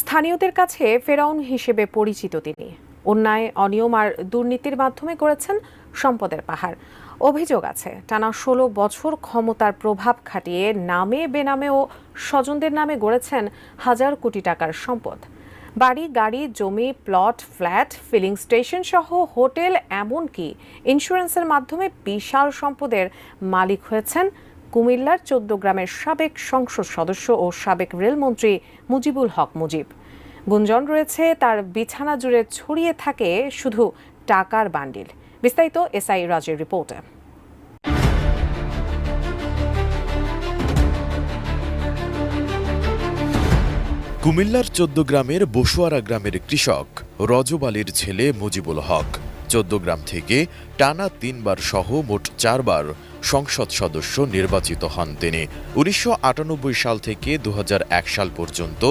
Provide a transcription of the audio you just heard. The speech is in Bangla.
স্থানীয়দের কাছে ফেরাউন হিসেবে পরিচিত তিনি। অন্যায়, অনিয়ম আর দুর্নীতির মাধ্যমে করেছেন সম্পদের পাহাড়। অভিযোগ আছে, টানা ষোলো বছর ক্ষমতার প্রভাব খাটিয়ে নামে বেনামে ও স্বজনদের নামে গড়েছেন হাজার কোটি টাকার সম্পদ। বাড়ি, গাড়ি, জমি, প্লট, ফ্ল্যাট, ফিলিং স্টেশন সহ হোটেল, এমনকি ইন্স্যুরেন্সের মাধ্যমে বিশাল সম্পদের মালিক হয়েছেন কুমিল্লার চোদ্দ গ্রামের সাবেক সংসদ সদস্য ও সাবেক রেলমন্ত্রী মুজিবুল হক মুজিব। গুঞ্জন রয়েছে, তার বিছানা জুড়ে ছড়িয়ে থাকে শুধু টাকার বান্ডিল। বিস্তারিত এসআই রাজের রিপোর্টে। কুমিল্লার চোদ্দ গ্রামের বসুয়ারা গ্রামের কৃষক রজব আলীর ছেলে মুজিবুল হক চোদ্দ গ্রাম থেকে টানা তিনবার সহ মোট চারবার সংসদ সদস্য নির্বাচিত হন তিনি। উনিশশো আটানব্বই সাল থেকে দু হাজার এক সাল পর্যন্ত